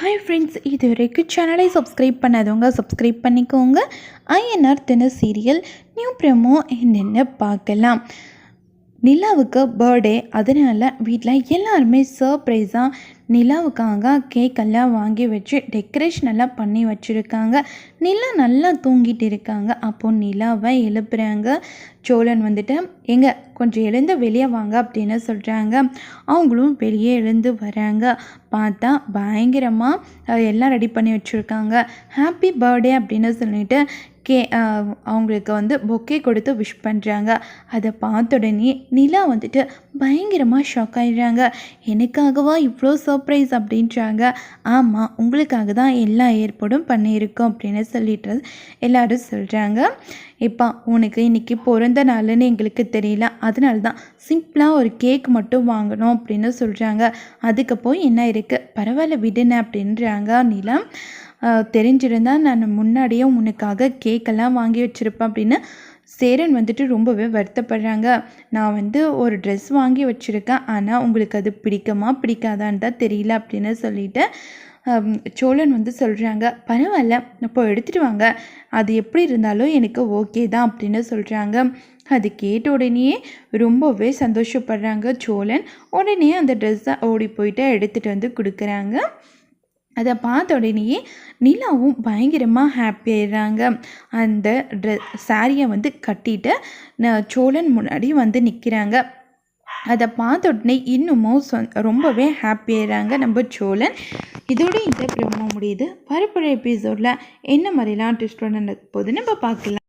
Hi friends இது வரைக்கும் சேனலை சப்ஸ்கிரைப் பண்ணாதவங்க சப்ஸ்கிரைப் பண்ணிக்கோங்க. ஐஎன்ஆர் தின சீரியல் நியூ ப்ரெமோ என்னென்ன பார்க்கலாம்? நிலாவுக்கு பர்த்டே அதனால் வீட்டில் எல்லாருமே சர்ப்ரைஸாக நிலாவுக்காக கேக்கெல்லாம் வாங்கி வச்சு டெக்கரேஷன் எல்லாம் பண்ணி வச்சுருக்காங்க. நிலா நல்லா தூங்கிட்டு இருக்காங்க. அப்போது நிலாவை எழுப்புறாங்க. சோழன் வந்துட்டு எங்க கொஞ்சம் எழுந்து வெளியே வாங்க அப்படின்னு சொல்கிறாங்க அவங்களும் வெளியே எழுந்து வராங்க. பார்த்தா பயங்கரமாக எல்லாம் ரெடி பண்ணி வச்சுருக்காங்க. ஹாப்பி பர்த்டே அப்படின்னு சொல்லிட்டு கே அவங்களுக்கு வந்து பொக்கே கொடுத்து விஷ் பண்ணுறாங்க அதை பார்த்த உடனே நிலா வந்துட்டு பயங்கரமாக ஷாக் ஆகிடுறாங்க எனக்காகவா இவ்வளோ சர்ப்ரைஸ் அப்படின்றாங்க. ஆமாம் உங்களுக்காக தான் எல்லா ஏற்பாடும் பண்ணியிருக்கோம் அப்படின்னு சொல்லிட்டு எல்லோரும் சொல்கிறாங்க இப்போ உனக்கு இன்றைக்கி பிறந்த நாள்னு எங்களுக்கு தெரியல. அதனால தான் சிம்பிளாக ஒரு கேக் மட்டும் வாங்கணும் அப்படின்னு சொல்கிறாங்க அதுக்கு போய் என்ன இருக்குது பரவாயில்ல விடுன அப்படின்றாங்க நிலம் தெரிஞ்சிருந்தால் நான் முன்னாடியே உனக்காக கேக்கெல்லாம் வாங்கி வச்சுருப்பேன் அப்படின்னு சேரன் வந்துட்டு ரொம்பவே வருத்தப்படுறாங்க. நான் வந்து ஒரு ட்ரெஸ் வாங்கி வச்சுருக்கேன். ஆனால் உங்களுக்கு அது பிடிக்குமா பிடிக்காதான்னு தான் தெரியல அப்படின்னு சொல்லிட்டு சோழன் வந்து சொல்கிறாங்க பரவாயில்ல இப்போ எடுத்துகிட்டு வாங்க. அது எப்படி இருந்தாலும் எனக்கு ஓகே தான் அப்படின்னு சொல்கிறாங்க அது கேட்ட உடனேயே ரொம்பவே சந்தோஷப்படுறாங்க சோழன். உடனே அந்த ட்ரெஸ்ஸை ஓடி போயிட்டு எடுத்துகிட்டு வந்து கொடுக்குறாங்க. அதை பார்த்த உடனேயே நிலாவும் பயங்கரமாக ஹாப்பி ஆயிடுறாங்க. அந்த ட்ரெ சாரியை வந்து கட்டிட்டு சோழன் முன்னாடி வந்து நிற்கிறாங்க அதை பார்த்த உடனே இன்னமும் சொ ரொம்பவே ஹாப்பி ஆயிடுறாங்க நம்ம சோழன். இதோட இந்த பிரம்ம முடியுது. வரப்போகிற எபிசோடில் என்ன மாதிரிலாம் ட்விஸ்ட் நடக்க போகுதுன்னு நம்ம பார்க்கலாம்.